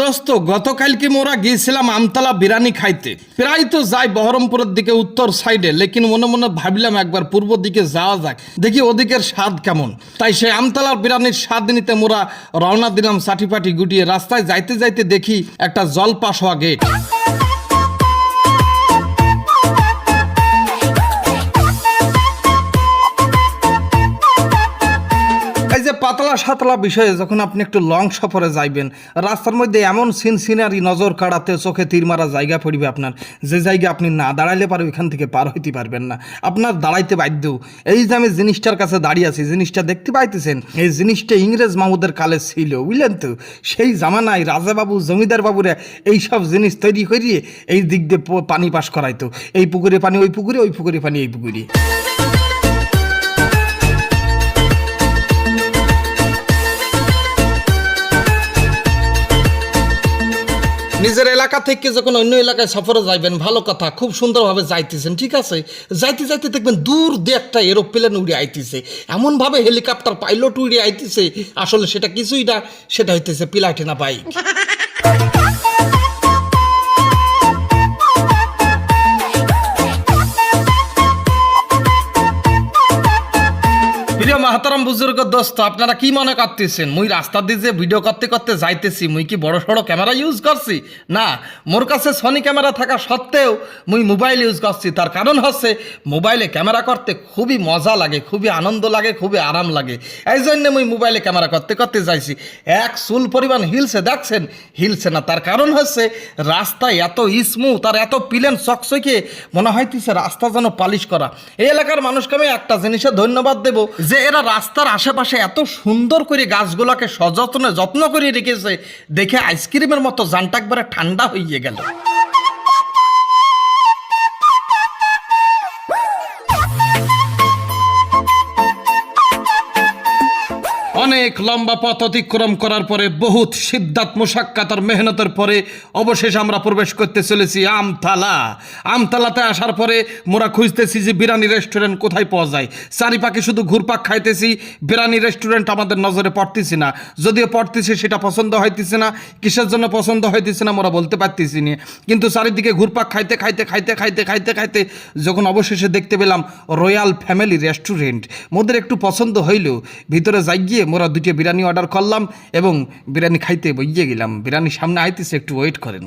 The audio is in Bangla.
দোস্ত, গতকালকে মোরা গিয়েছিলাম আমতলা বিরানি খাইতে। প্রায় তো যাই বহরমপুরের দিকে উত্তর সাইডে লেকিন মনে মনে ভাবিলাম একবার পূর্ব দিকে যাওয়া যাক। দেখি ওদিকের স্বাদ কেমন। তাই সে আমতলার বিরানির স্বাদ নিতে মোরা রওনা দিলাম সাটিপাটি গুটিয়ে। রাস্তায় যাইতে যাইতে দেখি একটা জল পাশ হওয়া গেট যে পাতলা সাতলা বিষয়ে যখন আপনি একটু লং সফরে যাইবেন, রাস্তার মধ্যে এমন সিন সিনারি নজর কাড়াতে চোখে তীর মারা জায়গা পড়বে আপনার। যে জায়গা আপনি না দাঁড়াইলে পারে এখান থেকে পার হইতে পারবেন না। আপনার দাঁড়াইতে বাধ্য। এই যে আমি জিনিসটার কাছে দাঁড়িয়ে আছি, জিনিসটা দেখতে পাইতেছেন, এই জিনিসটা ইংরেজ মামুদের কালে ছিল, বুঝলেন তো? সেই জামানায় রাজাবাবু জমিদার বাবুরা এইসব জিনিস তৈরি করিয়ে এই দিক দিয়ে পানি পাস করাইতো। এই পুকুরে পানি, ওই পুকুরে ওই পুকুরে পানি, এই পুকুরে। নিজের এলাকা থেকে যখন অন্য এলাকায় সফরে যাইবেন, ভালো কথা, খুব সুন্দরভাবে যাইতেছেন, ঠিক আছে? যাইতে যাইতে দেখবেন দূর দিয়ে একটা এরোপ্লেন উড়ে আইতেছে। এমনভাবে হেলিকপ্টার, পাইলট উড়ে আইতেছে, আসলে সেটা কিছুই না, সেটা হইতেছে পিলাটিনা বাইক। প্রিয় মাহাতারাম বুজুর্গ, দোস্ত, আপনারা কি মনে করতেছেন? মুই রাস্তা দিয়ে যে ভিডিও করতে করতে যাইতেছি, মুই কি বড় সড়ো ক্যামেরা ইউজ করছি? না, মোর কাছে সনি ক্যামেরা থাকা সত্ত্বেও মুই মোবাইল ইউজ করছি। তার কারণ হচ্ছে মোবাইলে ক্যামেরা করতে খুবই মজা লাগে, খুবই আনন্দ লাগে, খুবই আরাম লাগে। এই জন্য মুই মোবাইলে ক্যামেরা করতে করতে যাইছি। এক চুল পরিমাণ হিলছে, দেখছেন? হিলছে না। তার কারণ হচ্ছে রাস্তায় এত স্মুথ আর এত পিলেন চকচকে, মনে হইতেছে রাস্তা যেন পালিশ করা। এই এলাকার মানুষকে আমি একটা জিনিসে ধন্যবাদ দেব, যে এরা রাস্তার আশেপাশে এত সুন্দর করে গাছগুলোকে সযত্নে যত্ন করে রেখেছে, দেখে আইসক্রিমের মতো জানটা একবারে ঠান্ডা হইয়ে গেল। অনেক লম্বা পথ অতিক্রম করার পরে বহুত সিদ্ধাত মোশাক্কাতার মেহনতের পরে অবশেষে আমরা প্রবেশ করতে চলেছি আমতলা। আমতলাতে আসার পরে মোরা খুঁজতেছি যে বিরানি রেস্টুরেন্ট কোথায় পাওয়া যায়। চারিপাকে শুধু ঘুরপাক খাইতেছি, বিরানি রেস্টুরেন্ট আমাদের নজরে পড়তেছি না। যদিও পড়তেছি, সেটা পছন্দ হইতেছে না, কিসের জন্য পছন্দ হইতেছে না মোরা বলতে পারতেছি না। কিন্তু চারিদিকে ঘুরপাক খাইতে খাইতে খাইতে খাইতে খাইতে খাইতে যখন অবশেষে দেখতে পেলাম রয়্যাল ফ্যামিলি রেস্টুরেন্ট। মোদের একটু পছন্দ হইল ভিতরে যাই গিয়ে মোরা দুটি বিরিয়ানি অর্ডার করলাম এবং বিরিয়ানি খাইতে বইয়ে গেলাম। বিরিয়ানি সামনে আইতেছে, একটু ওয়েট করেন।